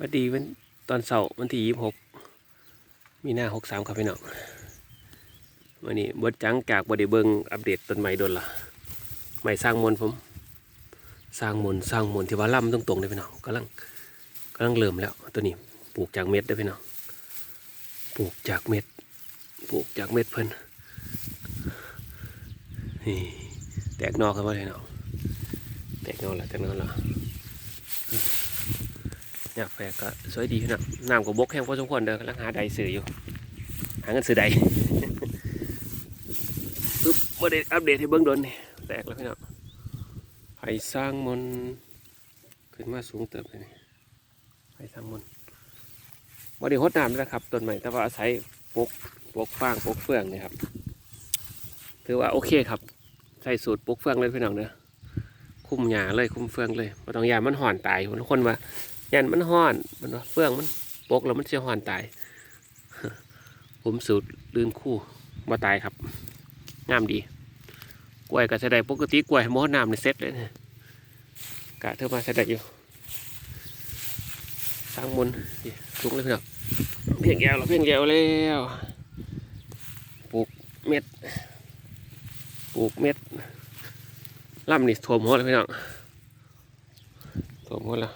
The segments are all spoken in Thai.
วัสดีวันตอนเสาร์วันที่ยี่หกมีหน้าหกสามครับพี่น้องวันนี้บดจังจากบไดเบิงอัปเดตต้นไม้โดนละไม้สร้างมนผมสร้างมนสร้างมนที่ว่าล่ำตรงๆเลยพี่น้องกำลังกำลังเริ่มแล้วตัวนี้ปลูกจากเม็ดได้พี่น้องปลูกจากเม็ดปลูกจากเม็ดเพิ่นนี่แตกนอกกันมาเลยเนาะแตกนอกแล้วแตกนอกแล้ว อยากแฝกก็สวยดีน้องน้ำก็บกแห้งพอสมควรเด้อกำลังหาใดสื่ออยู่ หาเงินซื้อใดปึ๊บมาได้อัปเดตให้เบิ้งโดนนี่แตกแล้วพี่น้องไผ่สร้างมนขึ้นมาสูงเติบเลยนี่ไผ่สร้างมนต์บ่ได้หดน้ำนะครับต้นใหม่แต่ว่าอาศัยปกปกฟางปกเฟืองนี่ครับถือว่าโอเคครับ ใส่สูตรปกเฟืองเลยพี่น้องเด้อคุ้มหยาเลยคุ้มเฟืองเลยบ่ต้องยามันห่อนตายคนคนว่า ยันมันห้อน มันว่าเฟื่องมันปกแล้วมันจะห้อนตาย ผมสูตรลื่นคู่มาตายครับงามดี กล้วยก็ใช้ไดปกติกล้วยมอน้ำในเซ็ตเลยนะกะเธอมาใช้ไดอยู่สร้างมนต์นี่ลุกเลยพี่น้องเพียงแก้วแล้วเพียงแก้วแล้วปลูกเม็ดปลูกเม็ดล่ำนี่ถ่วมหัวเลยพี่น้องถ่วมหัวแล้ว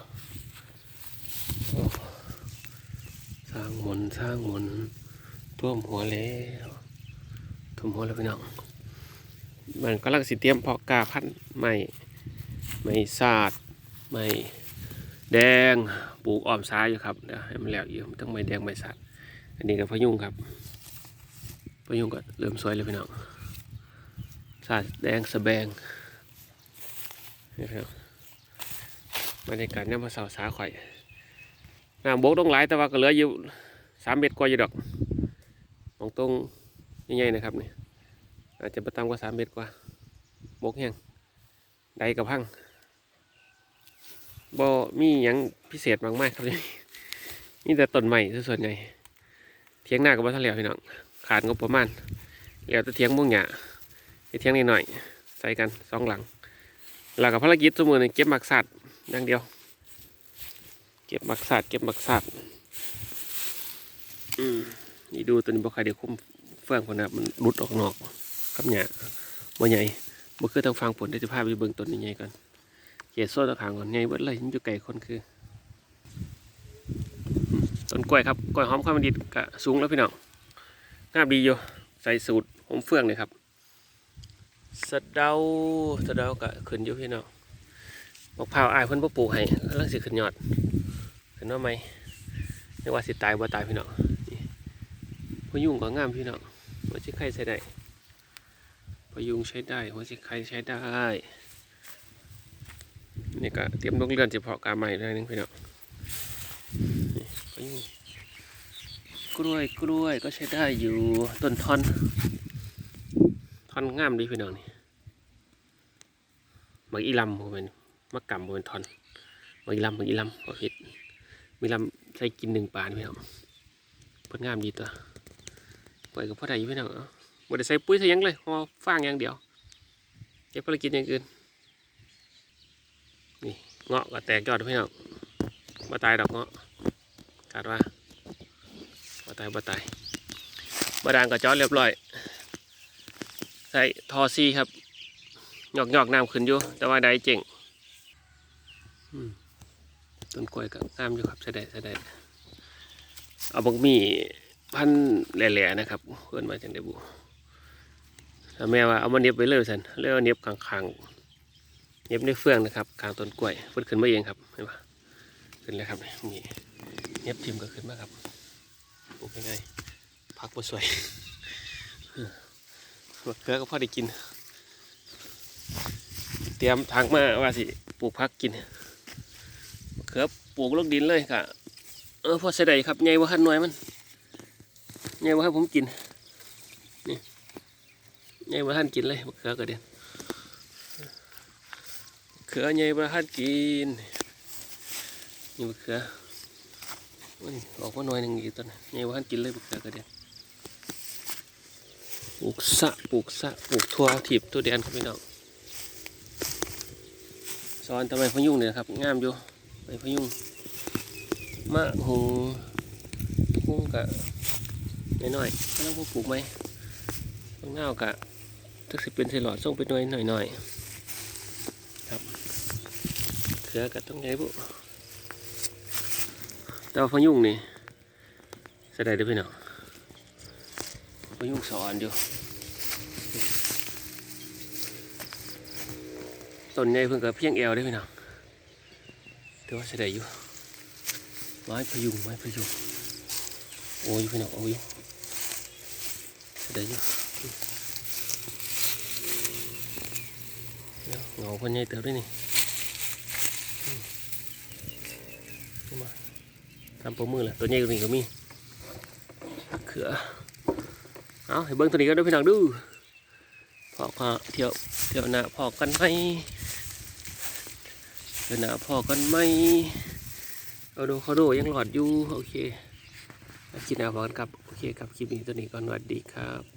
สร้างมนสร้างมนท่วมหัวแล้วท่วมหัวแล้วพี่น้องมันกำลังสิเตรียมเพาะกาพันธุ์ใหม่ไม่สาดไม่แดงปลูกอ้อมซ้ายอยู่ครับเดี๋ยวให้มันแล้วอยู่ต้องไม่แดงไม่สาดอันนี้ก็พยุงครับพยุงก็เริ่มสวยเลยพี่น้องสาดแดงสะแบงนี่ครับบรรยากาศเนี่ยมาสาวสาข่อย น้ำบกต้องหลายแต่ว่าก็เหลืออยู่สามเมตรกว่าอยู่ดอกมองตรงใหญ่ๆนะครับนี่อาจจะประตามกว่าสามเมตรกว่าบกแห้งใดกับพังบ่มีหยังพิเศษมากมากๆครับนี่นี่แต่ต้นใหม่ส่วนใหญ่เทียงหน้ากับบ้านเหลียวพี่น้องขาดงบประมาณเหลียวแต่เทียงมุ่งหยาเทียงนิดหน่อยใส่กันสองหลังแล้วกับภารกิจสมือเก็บหมักสัตว์อย่างเดียว เก็บมักสัตว์เก็บมักสัตว์อืมนี่ดูตัวนี้บ่ใครเดี๋ยวคุ้มเฟื่องคนนะมันรุดออกนอกกับหญ้าบ่ใหญ่บ่คือทางฟังผลได้จะพาไปเบิ่งต้นนี้ใหญ่กันเกศโซ่ตะขางก่อนใหญ่เบิดเลยมันอยู่ไกลคนคือต้นกล้วยครับกล้วยหอมข้าวมันดิดกะสูงแล้วพี่น้องงามดีอยู่ใส่สูตรหอมเฟื่องเลยครับสะเดาสะเดากะขึ้นอยู่พี่น้องมะพร้าวอายเพิ่นบ่ปลูกให้กำลังสิขึ้นยอด นว่าไหมไม่ว่าสิตายบ่ตายพี่น้องพยุงก็งามพี่น้องหัวชิไข่ใช้ได้พยุงใช้ได้หัวชิไข่ใช้ได้นี่ก็เตรียมลงเรือนจะเพาะกาใหม่ได้นึงพี่น้องพยุงกล้วยกล้วยก็ใช้ได้อยู่ต้นทอนทอนงามดีพี่น้องนี่มักอีลำผมเป็นมักกำผมเป็นทอนมักอีลำมักอีลำบ่ผิด มีลำใส่กินหนึ่งปานพี่น้องผลงามดีตัวปล่อยกับพ่อใดอยู่พี่น้องเอ้าบ่ได้ใส่ปุ๋ยใส่ยังเลยห่อฟางอย่างเดียวเก็บภารกิจอย่างอื่นนี่เงาะก็แตกยอดพี่น้องบ่ตายดอกเงาะคาดว่าบ่ตายบ่ตายบ่ดางก็จอดเรียบร้อยใส่ทอซีครับหยอกหยอกน้ำขึ้นอยู่แต่ว่าได้เจ๋งอืม ต้นกล้วยก็งามอยู่ครับใช้ได้ใช้ได้เอาบักมี่พันแหล่ๆนะครับเพื่อนมาจังได้บุแล้วแม่ว่าเอามาเน็บไว้เลยสันเรียกว่าเน็บข้างๆเน็บในเฟืองนะครับข้างต้นกล้วยเพิ่นขึ้นมาเองครับเห็นปะขึ้นแล้วครับนี่เน็บทิมก็ขึ้นมาครับปลูกง่ายๆพักบ่สวยมะเขือก็พอได้กิน เตรียมทางมาว่าสิปลูกพักกิน ขือปลูกลงดินเลยค่ะเออพอใส่ได้ครับไงว่าหันหน่วยมันไงว่าให้ผมกินนี่ไงว่าท่านกินเลยมะเขือก็เด่นเขือไงว่าท่านกินนี่มะเขือโอ้ยออกมาหน่วยหนึ่งอีกต้นไงว่าท่านกินเลยมะเขือก็เด่นปลูกสะปลูกสะปลูกทั่วถีบตัวแดนครับพี่น้องสอนทำไมพยุงเนี่ยครับงามอยู่ ใบพยุงมะฮงกุ้งกะน้อยๆกำลังพอปลูกไหมตรงหน้ากะทึกสิเป็นเซลอดส่งไปหน่อยหน่อยหน่อยๆครับเขือกะต้องไงบุแต่ว่าพยุงนี่แสดงได้อพี่น้องพยุงสอนอยู่ต้นใหญ่เพิ่งกับเพียงเอวได้พี่น้อง แต่ว่าแสดงอยู่ ไม้พยุงไม้พยุง โอ้ยพี่น้องโอ้ยเดี๋ยวอยู่เงาคนใหญ่เติบด้วยนี่มขึ้นมาทำปมือแหละตัวใหญ่กว่านี้ก็มีเขือเอาให้เบิ้งตัวนี้ก็ได้พี่น้องดูพอพอเที่ยวเที่ยวหน้าพอกันไหม เดี๋ยวหน้าพอกันไหมเอาดูเขาดูยังหลอดอยู่ โอเค คลิปหน้าพอกันครับ โอเคครับ คลิปนี้ตัวนี้ก่อนสวัสดีครับ